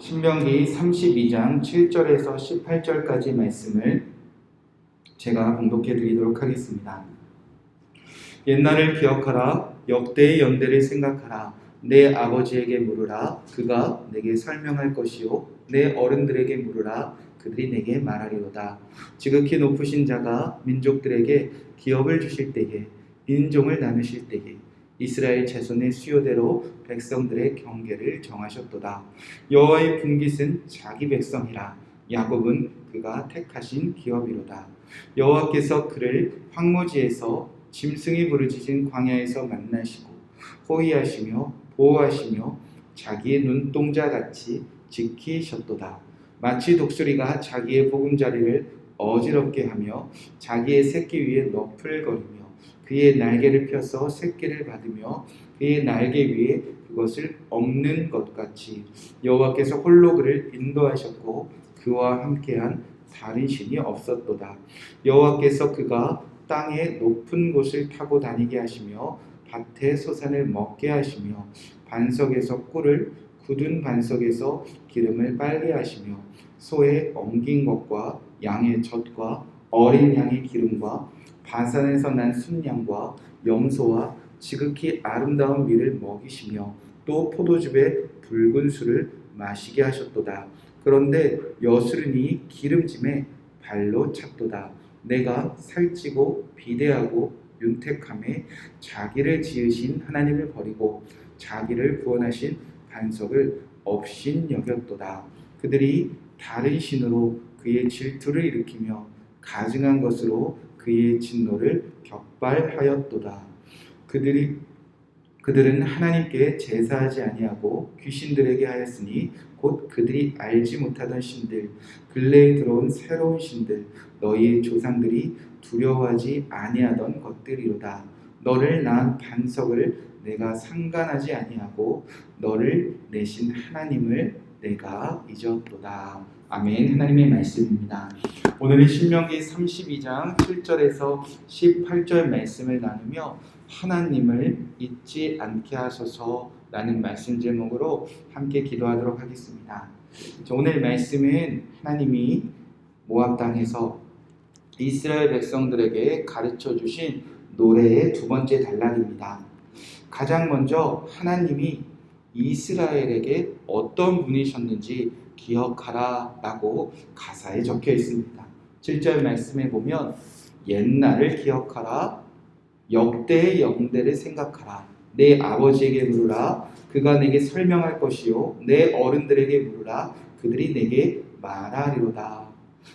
신명기 32장 7절에서 18절까지 말씀을 제가 봉독해 드리도록 하겠습니다. 옛날을 기억하라 역대의 연대를 생각하라 내 아버지에게 물으라 그가 내게 설명할 것이요 내 어른들에게 물으라 그들이 내게 말하리로다 지극히 높으신 자가 민족들에게 기업을 주실 때에 인종을 나누실 때에 이스라엘 자손의 수요대로 백성들의 경계를 정하셨도다. 여호와의 분깃은 자기 백성이라 야곱은 그가 택하신 기업이로다. 여호와께서 그를 황무지에서 짐승이 부르짖은 광야에서 만나시고 호위하시며 보호하시며 자기의 눈동자 같이 지키셨도다. 마치 독수리가 자기의 보금자리를 어지럽게 하며 자기의 새끼 위에 너풀거리며 그의 날개를 펴서 새끼를 받으며 그의 날개 위에 그것을 엎는 것 같이 여호와께서 홀로 그를 인도하셨고 그와 함께한 다른 신이 없었도다. 여호와께서 그가 땅의 높은 곳을 타고 다니게 하시며 밭의 소산을 먹게 하시며 반석에서 꿀을 굳은 반석에서 기름을 빨게 하시며 소의 엉긴 것과 양의 젖과 어린 양의 기름과 바산에서 난 순양과 염소와 지극히 아름다운 밀을 먹이시며 또 포도즙에 붉은 술을 마시게 하셨도다. 그런데 여수르니 기름짐에 발로 찼도다. 내가 살찌고 비대하고 윤택함에 자기를 지으신 하나님을 버리고 자기를 구원하신 반석을 업신 여겼도다. 그들이 다른 신으로 그의 질투를 일으키며 가증한 것으로 그의 진노를 격발하였도다. 그들이 그들은 하나님께 제사하지 아니하고 귀신들에게 하였으니 곧 그들이 알지 못하던 신들 근래에 들어온 새로운 신들 너희의 조상들이 두려워하지 아니하던 것들이로다. 너를 낳은 반석을 내가 상관하지 아니하고 너를 내신 하나님을 내가 잊었도다. 아멘. 하나님의 말씀입니다. 오늘은 신명기 32장 7절에서 18절 말씀을 나누며 하나님을 잊지 않게 하소서라는 말씀 제목으로 함께 기도하도록 하겠습니다. 오늘 말씀은 하나님이 모압 땅에서 이스라엘 백성들에게 가르쳐 주신 노래의 두 번째 단락입니다. 가장 먼저 하나님이 이스라엘에게 어떤 분이셨는지 기억하라 라고 가사에 적혀 있습니다. 7절 말씀에 보면 옛날을 기억하라 역대의 영대를 생각하라 내 아버지에게 물으라 그가 내게 설명할 것이요 내 어른들에게 물으라 그들이 내게 말하리로다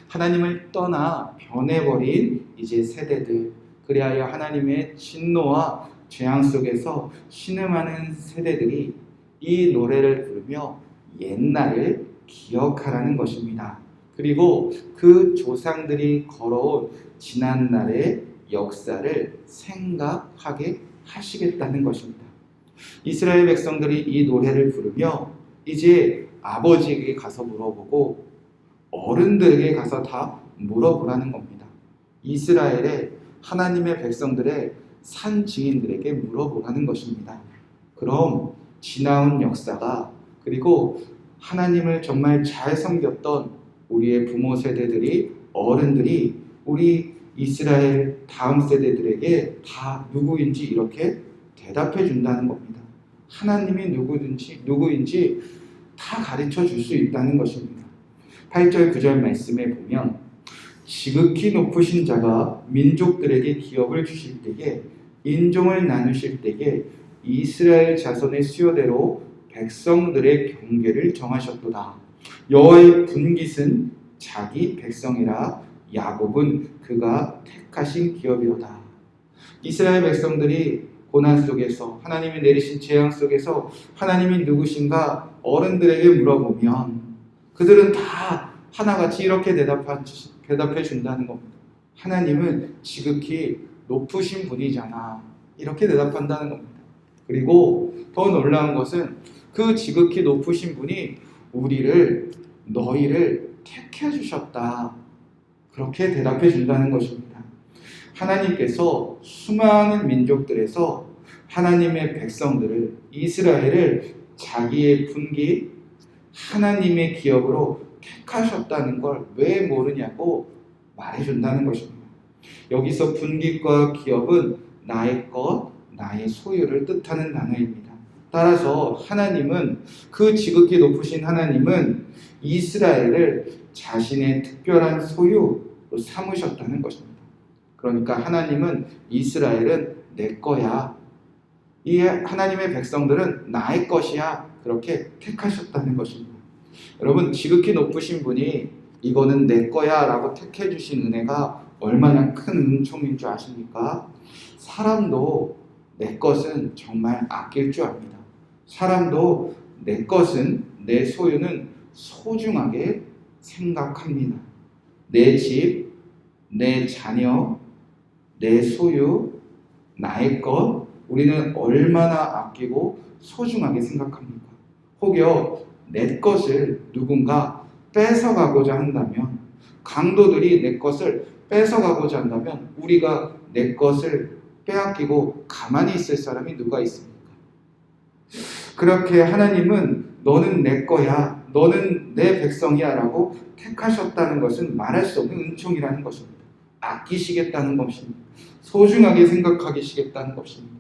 하나님을 떠나 변해버린 이제 세대들 그리하여 하나님의 진노와 재앙 속에서 신음하는 세대들이 이 노래를 부르며 옛날을 기억하라는 것입니다. 그리고 그 조상들이 걸어온 지난날의 역사를 생각하게 하시겠다는 것입니다. 이스라엘 백성들이 이 노래를 부르며 이제 아버지에게 가서 물어보고 어른들에게 가서 다 물어보라는 겁니다. 이스라엘의 하나님의 백성들의 산 증인들에게 물어보라는 것입니다. 그럼 지나온 역사가 그리고 하나님을 정말 잘 섬겼던 우리의 부모 세대들이 어른들이 우리 이스라엘 다음 세대들에게 다 누구인지 이렇게 대답해 준다는 겁니다. 하나님이 누구든지 누구인지 다 가르쳐 줄 수 있다는 것입니다. 8절 9절 말씀에 보면 지극히 높으신 자가 민족들에게 기업을 주실 때에 인종을 나누실 때에 이스라엘 자손의 수요대로 백성들의 경계를 정하셨도다. 여호와의 분깃은 자기 백성이라 야곱은 그가 택하신 기업이로다. 이스라엘 백성들이 고난 속에서 하나님이 내리신 재앙 속에서 하나님이 누구신가 어른들에게 물어보면 그들은 다 하나같이 이렇게 대답해 준다는 겁니다. 하나님은 지극히 높으신 분이잖아. 이렇게 대답한다는 겁니다. 그리고 더 놀라운 것은 그 지극히 높으신 분이 우리를 너희를 택해 주셨다. 그렇게 대답해 준다는 것입니다. 하나님께서 수많은 민족들에서 하나님의 백성들을 이스라엘을 자기의 분기 하나님의 기업으로 택하셨다는 걸 왜 모르냐고 말해 준다는 것입니다. 여기서 분깃과 기업은 나의 것, 나의 소유를 뜻하는 단어입니다. 따라서 하나님은 그 지극히 높으신 하나님은 이스라엘을 자신의 특별한 소유로 삼으셨다는 것입니다. 그러니까 하나님은 이스라엘은 내 거야. 이 하나님의 백성들은 나의 것이야. 그렇게 택하셨다는 것입니다. 여러분 지극히 높으신 분이 이거는 내 거야 라고 택해 주신 은혜가 얼마나 큰 은총인 줄 아십니까? 사람도 내 것은 정말 아낄 줄 압니다. 사람도 내 것은 내 소유는 소중하게 생각합니다. 내 집, 내 자녀, 내 소유, 나의 것, 우리는 얼마나 아끼고 소중하게 생각합니까? 혹여 내 것을 누군가 뺏어가고자 한다면, 강도들이 내 것을 뺏어가고자 한다면, 우리가 내 것을 빼앗기고 가만히 있을 사람이 누가 있습니까? 그렇게 하나님은 너는 내 거야, 너는 내 백성이야 라고 택하셨다는 것은 말할 수 없는 은총이라는 것입니다. 아끼시겠다는 것입니다. 소중하게 생각하시겠다는 것입니다.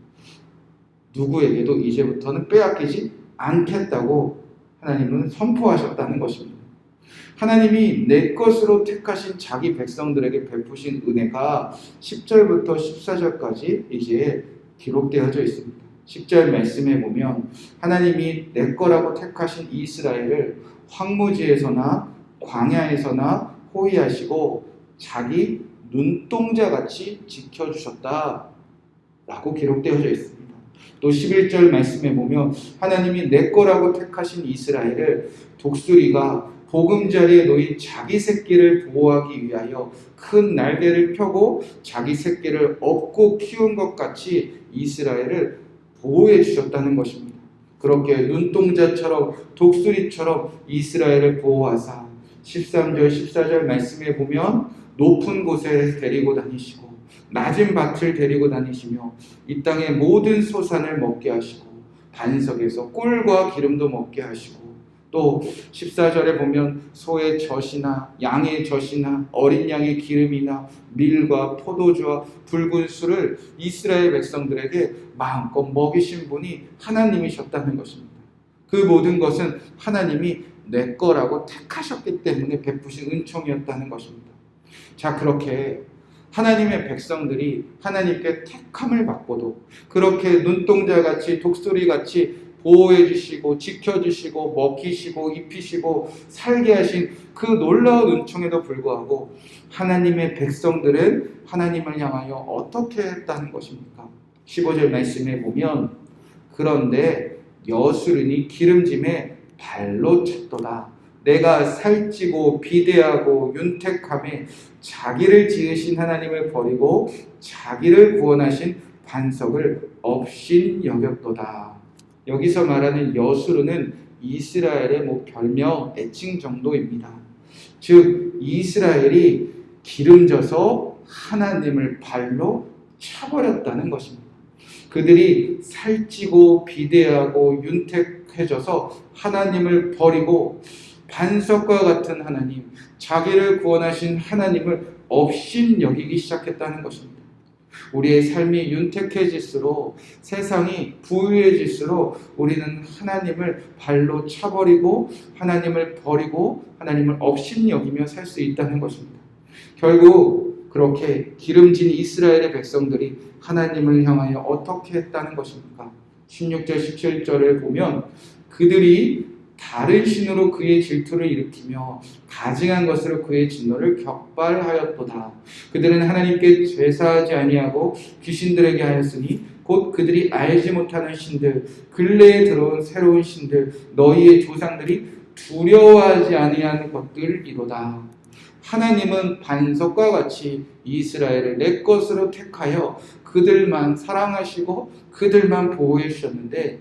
누구에게도 이제부터는 빼앗기지 않겠다고 하나님은 선포하셨다는 것입니다. 하나님이 내 것으로 택하신 자기 백성들에게 베푸신 은혜가 10절부터 14절까지 이제 기록되어져 있습니다. 10절 말씀에 보면 하나님이 내 거라고 택하신 이스라엘을 황무지에서나 광야에서나 호위하시고 자기 눈동자 같이 지켜주셨다 라고 기록되어져 있습니다. 또 11절 말씀에 보면 하나님이 내 거라고 택하신 이스라엘을 독수리가 보금자리에 놓인 자기 새끼를 보호하기 위하여 큰 날개를 펴고 자기 새끼를 업고 키운 것 같이 이스라엘을 보호해 주셨다는 것입니다. 그렇게 눈동자처럼 독수리처럼 이스라엘을 보호하사 13절 14절 말씀에 보면 높은 곳에 데리고 다니시고 낮은 밭을 데리고 다니시며 이 땅의 모든 소산을 먹게 하시고 반석에서 꿀과 기름도 먹게 하시고 또 14절에 보면 소의 젖이나 양의 젖이나 어린 양의 기름이나 밀과 포도주와 붉은 술을 이스라엘 백성들에게 마음껏 먹이신 분이 하나님이셨다는 것입니다. 그 모든 것은 하나님이 내 거라고 택하셨기 때문에 베푸신 은총이었다는 것입니다. 자, 그렇게 하나님의 백성들이 하나님께 택함을 받고도 그렇게 눈동자 같이 독수리 같이 보호해 주시고 지켜 주시고 먹히시고 입히시고 살게 하신 그 놀라운 은총에도 불구하고 하나님의 백성들은 하나님을 향하여 어떻게 했다는 것입니까? 15절 말씀에 보면 그런데 여수르니 기름짐에 발로 찼도다. 내가 살찌고 비대하고 윤택함에 자기를 지으신 하나님을 버리고 자기를 구원하신 반석을 없인 여겼도다. 여기서 말하는 여수르는 이스라엘의 뭐 별명 애칭 정도입니다. 즉 이스라엘이 기름져서 하나님을 발로 차버렸다는 것입니다. 그들이 살찌고 비대하고 윤택해져서 하나님을 버리고 반석과 같은 하나님, 자기를 구원하신 하나님을 업신 여기기 시작했다는 것입니다. 우리의 삶이 윤택해질수록 세상이 부유해질수록 우리는 하나님을 발로 차버리고 하나님을 버리고 하나님을 업신 여기며 살 수 있다는 것입니다. 결국 그렇게 기름진 이스라엘의 백성들이 하나님을 향하여 어떻게 했다는 것입니까? 16절 17절을 보면 그들이 다른 신으로 그의 질투를 일으키며 가증한 것으로 그의 진노를 격발하였도다. 그들은 하나님께 제사하지 아니하고 귀신들에게 하였으니 곧 그들이 알지 못하는 신들 근래에 들어온 새로운 신들 너희의 조상들이 두려워하지 아니하는 것들이로다. 하나님은 반석과 같이 이스라엘을 내 것으로 택하여 그들만 사랑하시고 그들만 보호해 주셨는데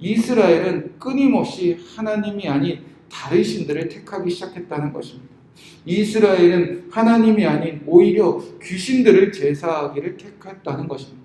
이스라엘은 끊임없이 하나님이 아닌 다른 신들을 택하기 시작했다는 것입니다. 이스라엘은 하나님이 아닌 오히려 귀신들을 제사하기를 택했다는 것입니다.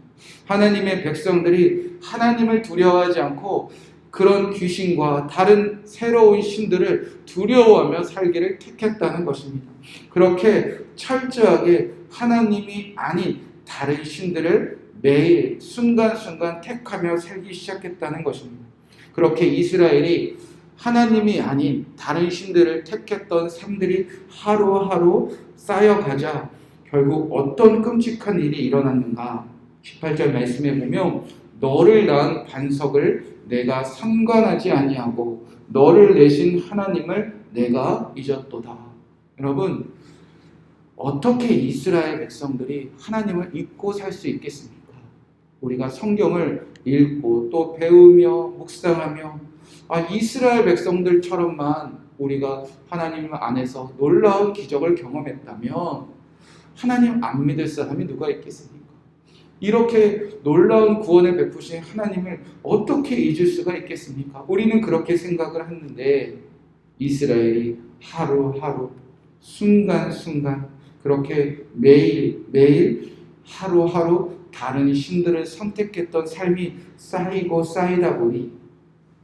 하나님의 백성들이 하나님을 두려워하지 않고 그런 귀신과 다른 새로운 신들을 두려워하며 살기를 택했다는 것입니다. 그렇게 철저하게 하나님이 아닌 다른 신들을 매일 순간순간 택하며 살기 시작했다는 것입니다. 그렇게 이스라엘이 하나님이 아닌 다른 신들을 택했던 삶들이 하루하루 쌓여가자 결국 어떤 끔찍한 일이 일어났는가 18절 말씀에 보면 너를 낳은 반석을 내가 상관하지 아니하고 너를 내신 하나님을 내가 잊었도다. 여러분 어떻게 이스라엘 백성들이 하나님을 잊고 살 수 있겠습니까? 우리가 성경을 읽고 또 배우며 묵상하며 아, 이스라엘 백성들처럼만 우리가 하나님 안에서 놀라운 기적을 경험했다면 하나님 안 믿을 사람이 누가 있겠습니까? 이렇게 놀라운 구원을 베푸신 하나님을 어떻게 잊을 수가 있겠습니까? 우리는 그렇게 생각을 했는데 이스라엘이 하루하루 순간순간 그렇게 매일 매일 하루하루 다른 신들을 선택했던 삶이 쌓이고 쌓이다 보니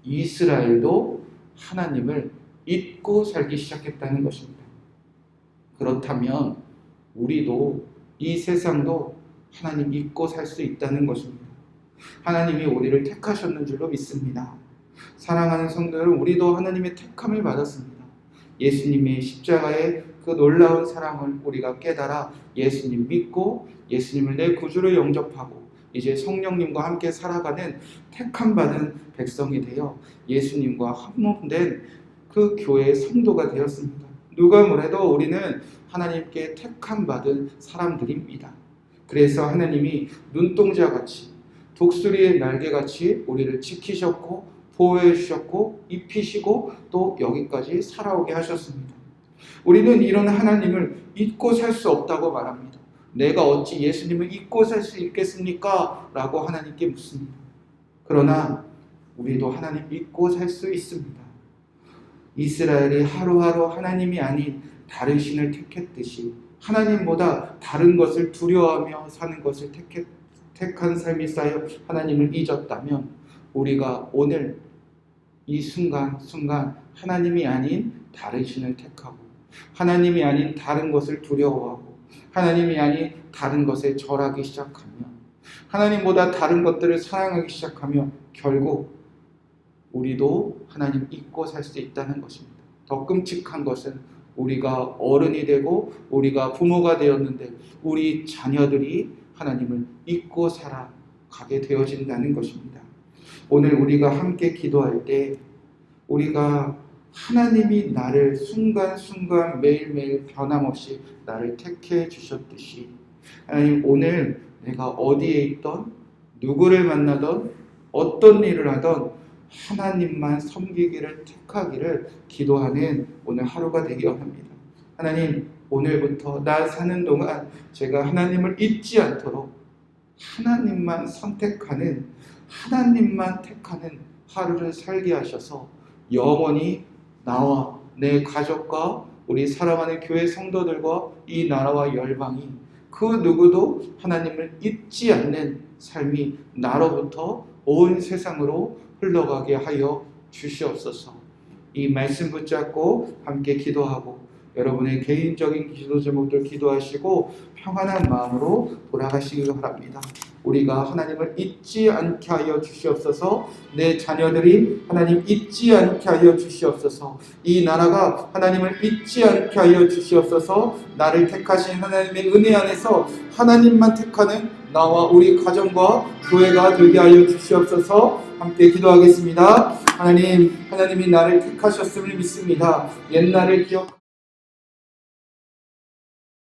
이스라엘도 하나님을 잊고 살기 시작했다는 것입니다. 그렇다면 우리도 이 세상도 하나님 잊고 살 수 있다는 것입니다. 하나님이 우리를 택하셨는 줄로 믿습니다. 사랑하는 성도들은 우리도 하나님의 택함을 받았습니다. 예수님의 십자가의 그 놀라운 사랑을 우리가 깨달아 예수님 믿고 예수님을 내 구주로 영접하고 이제 성령님과 함께 살아가는 택함 받은 백성이 되어 예수님과 합목된 그 교회의 성도가 되었습니다. 누가 뭐래도 우리는 하나님께 택함 받은 사람들입니다. 그래서 하나님이 눈동자 같이 독수리의 날개 같이 우리를 지키셨고 보호해 주셨고 입히시고 또 여기까지 살아오게 하셨습니다. 우리는 이런 하나님을 잊고 살 수 없다고 말합니다. 내가 어찌 예수님을 잊고 살 수 있겠습니까? 라고 하나님께 묻습니다. 그러나 우리도 하나님 잊고 살 수 있습니다. 이스라엘이 하루하루 하나님이 아닌 다른 신을 택했듯이 하나님보다 다른 것을 두려워하며 사는 것을 택했, 택한 삶이 쌓여 하나님을 잊었다면 우리가 오늘 이 순간 순간 하나님이 아닌 다른 신을 택하고 하나님이 아닌 다른 것을 두려워하고 하나님이 아닌 다른 것에 절하기 시작하며 하나님보다 다른 것들을 사랑하기 시작하며 결국 우리도 하나님 잊고 살 수 있다는 것입니다. 더 끔찍한 것은 우리가 어른이 되고 우리가 부모가 되었는데 우리 자녀들이 하나님을 잊고 살아가게 되어진다는 것입니다. 오늘 우리가 함께 기도할 때 우리가 하나님이 나를 순간순간 매일매일 변함없이 나를 택해 주셨듯이 하나님 오늘 내가 어디에 있던 누구를 만나던 어떤 일을 하던 하나님만 섬기기를 택하기를 기도하는 오늘 하루가 되기 원합니다. 하나님 오늘부터 나 사는 동안 제가 하나님을 잊지 않도록 하나님만 선택하는 하나님만 택하는 하루를 살게 하셔서 영원히 나와 내 가족과 우리 사랑하는 교회 성도들과 이 나라와 열방이 그 누구도 하나님을 잊지 않는 삶이 나로부터 온 세상으로 흘러가게 하여 주시옵소서. 이 말씀 붙잡고 함께 기도하고 여러분의 개인적인 기도 제목들 기도하시고 평안한 마음으로 돌아가시기를 바랍니다. 우리가 하나님을 잊지 않게 하여 주시옵소서. 내 자녀들이 하나님 잊지 않게 하여 주시옵소서. 이 나라가 하나님을 잊지 않게 하여 주시옵소서. 나를 택하신 하나님의 은혜 안에서 하나님만 택하는 나와 우리 가정과 교회가 되게 하여 주시옵소서. 함께 기도하겠습니다. 하나님, 하나님이 나를 택하셨음을 믿습니다. 옛날을 기억